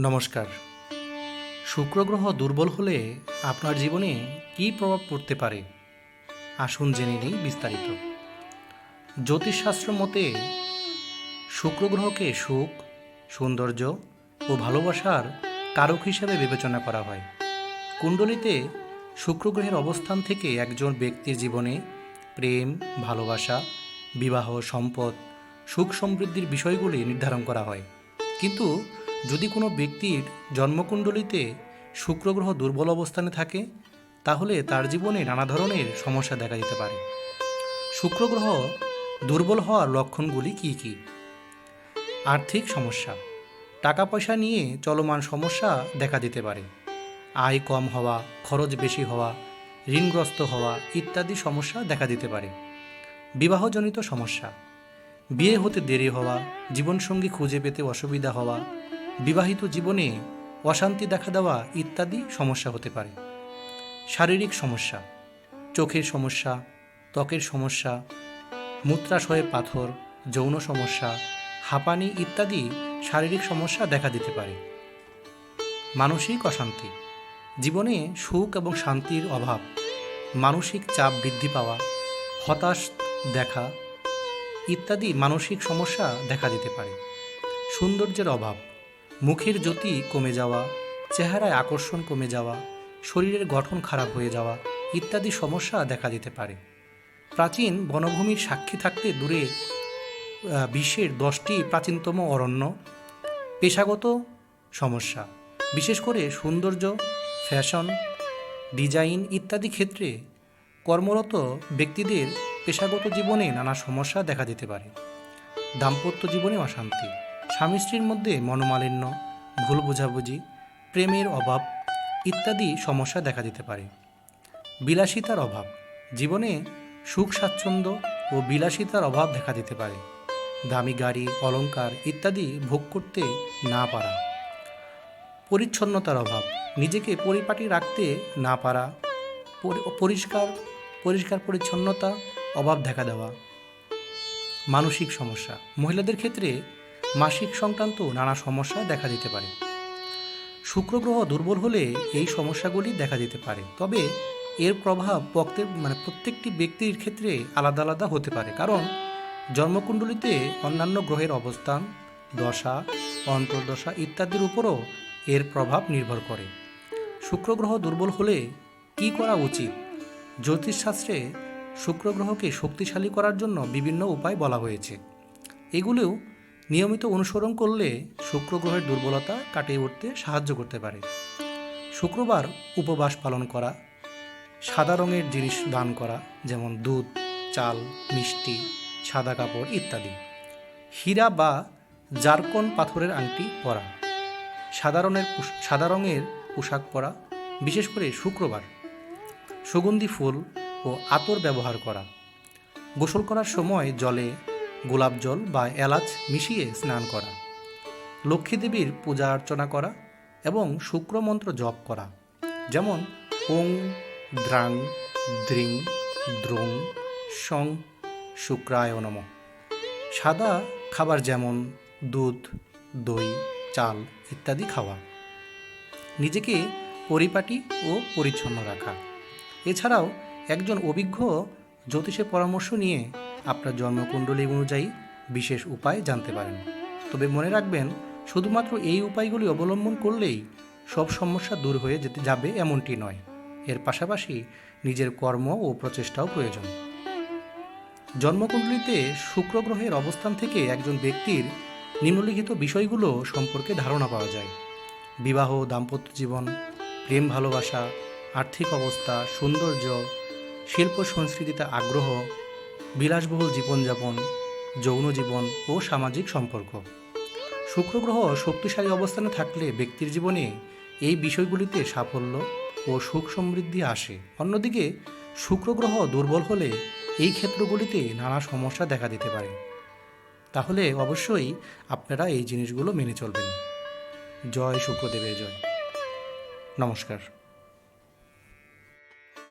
নমস্কার। শুক্র গ্রহ দুর্বল হলে আপনার জীবনে কী প্রভাব পড়তে পারে? আসুন জেনে নিই বিস্তারিত। জ্যোতিষশাস্ত্র মতে, শুক্র গ্রহকে সুখ, সৌন্দর্য ও ভালোবাসার কারক হিসেবে বিবেচনা করা হয়। কুণ্ডলিতে শুক্র গ্রহের অবস্থান থেকে একজন ব্যক্তির জীবনে প্রেম, ভালোবাসা, বিবাহ, সম্পদ, সুখ সমৃদ্ধির বিষয়গুলি নির্ধারণ করা হয়। কিন্তু যদি কোনো ব্যক্তির জন্মকুণ্ডলিতে শুক্র গ্রহ দুর্বল অবস্থানে থাকে, তাহলে তার জীবনে নানা ধরনের সমস্যা দেখা দিতে পারে। শুক্র গ্রহ দুর্বল হওয়ার লক্ষণগুলি কী কী? আর্থিক সমস্যা টাকা পয়সা নিয়ে চলমান সমস্যা দেখা দিতে পারে। আয় কম হওয়া, খরচ বেশি হওয়া, ঋণগ্রস্ত হওয়া ইত্যাদি সমস্যা দেখা দিতে পারে। বিবাহজনিত সমস্যা, বিয়ে হতে দেরি হওয়া, জীবনসঙ্গী খুঁজে পেতে অসুবিধা হওয়া বিবাহিত জীবনে অশান্তি দেখা দেওয়া ইত্যাদি সমস্যা হতে পারে। শারীরিক সমস্যা, চোখের সমস্যা, ত্বকের সমস্যা, মূত্রাশয়ে পাথর, যৌন সমস্যা, হাঁপানি ইত্যাদি শারীরিক সমস্যা দেখা দিতে পারে। মানসিক অশান্তি, জীবনে সুখ এবং শান্তির অভাব, মানসিক চাপ বৃদ্ধি পাওয়া, হতাশ দেখা ইত্যাদি মানসিক সমস্যা দেখা দিতে পারে। সৌন্দর্যের অভাব মুখের জ্যোতি কমে যাওয়া, চেহারায় আকর্ষণ কমে যাওয়া, শরীরের গঠন খারাপ হয়ে যাওয়া ইত্যাদি সমস্যা দেখা দিতে পারে। প্রাচীন বনভূমির সাক্ষী থাকতে দূরে বিশ্বের দশটি প্রাচীনতম অরণ্য, পেশাগত সমস্যা, বিশেষ করে সৌন্দর্য, ফ্যাশন, ডিজাইন ইত্যাদি ক্ষেত্রে কর্মরত ব্যক্তিদের পেশাগত জীবনে নানা সমস্যা দেখা দিতে পারে। দাম্পত্য জীবনে অশান্তি। স্বামী স্ত্রীর মধ্যে মনোমালিন্য, ভুল বোঝাবুঝি, প্রেমের অভাব ইত্যাদি সমস্যা দেখা দিতে পারে। বিলাসিতার অভাব, জীবনে সুখ, স্বাচ্ছন্দ্য ও বিলাসিতার অভাব দেখা দিতে পারে। দামি গাড়ি, অলংকার ইত্যাদি ভোগ করতে না পারা। পরিচ্ছন্নতার অভাব, নিজেকে পরিপাটি রাখতে না পারা পরিষ্কার পরিষ্কার পরিচ্ছন্নতা, অভাব দেখা দেওয়া। মানসিক সমস্যা, মহিলাদের ক্ষেত্রে মাসিক সংক্রান্ত নানা সমস্যা দেখা দিতে পারে। শুক্র গ্রহ দুর্বল হলে এই সমস্যাগুলি দেখা দিতে পারে। তবে এর প্রভাব প্রত্যেক মানে প্রত্যেকটি ব্যক্তির ক্ষেত্রে আলাদা আলাদা হতে পারে। কারণ জন্মকুণ্ডলিতে অন্যান্য গ্রহের অবস্থান, দশা, অন্তর্দশা ইত্যাদির উপরও এর প্রভাব নির্ভর করে। শুক্র গ্রহ দুর্বল হলে কি করা উচিত? জ্যোতিষশাস্ত্রে শুক্র গ্রহকে শক্তিশালী করার জন্য বিভিন্ন উপায় বলা হয়েছে। এগুলোও নিয়মিত অনুসরণ করলে শুক্র গ্রহের দুর্বলতা কাটিয়ে উঠতে সাহায্য করতে পারে। শুক্রবার উপবাস পালন করা, সাদা রঙের জিনিস দান করা, যেমন দুধ, চাল, মিষ্টি, সাদা কাপড় ইত্যাদি। হীরা বা জারকন পাথরের আংটি পরা, সাদা রঙের সাদা রঙের পোশাক পরা, বিশেষ করে শুক্রবার। সুগন্ধি ফুল ও আতর ব্যবহার করা। গোসল করার সময় জলে গোলাপ জল বা এলাচ মিশিয়ে স্নান করা, লক্ষ্মী দেবীর পূজা অর্চনা করা এবং শুক্র মন্ত্র জপ করা, যেমন ওং, দ্রাং, দ্রিং, দ্রোং সং শুক্রায় নম। সাদা খাবার যেমন দুধ, দই, চাল ইত্যাদি খাওয়া, নিজেকে পরিপাটি ও পরিচ্ছন্ন রাখা। এছাড়াও একজন অভিজ্ঞ জ্যোতিষের পরামর্শ নিয়ে আপনার জন্মকুণ্ডলী অনুযায়ী বিশেষ উপায় জানতে পারেন। তবে মনে রাখবেন, শুধুমাত্র এই উপায়গুলি অবলম্বন করলেই সব সমস্যা দূর হয়ে যেতে যাবে এমনটি নয়। এর পাশাপাশি নিজের কর্ম ও প্রচেষ্টাও প্রয়োজন। জন্মকুণ্ডলিতে শুক্র গ্রহের অবস্থান থেকে একজন ব্যক্তির নিম্নলিখিত বিষয়গুলো সম্পর্কে ধারণা পাওয়া যায়। বিবাহ, দাম্পত্য জীবন, প্রেম ভালোবাসা, আর্থিক অবস্থা, সৌন্দর্য শিল্প সংস্কৃতিতে আগ্রহ বিলাসবহুল জীবনযাপন, যৌন জীবন ও সামাজিক সম্পর্ক। শুক্র গ্রহ শক্তিশালী অবস্থানে থাকলে ব্যক্তির জীবনে এই বিষয়গুলিতে সাফল্য ও সুখ সমৃদ্ধি আসে। অন্যদিকে, শুক্র গ্রহ দুর্বল হলে এই ক্ষেত্রগুলিতে নানা সমস্যা দেখা দিতে পারে। তাহলে অবশ্যই আপনারা এই জিনিসগুলো মেনে চলবেন। জয় শুক্রদেবের জয়। নমস্কার।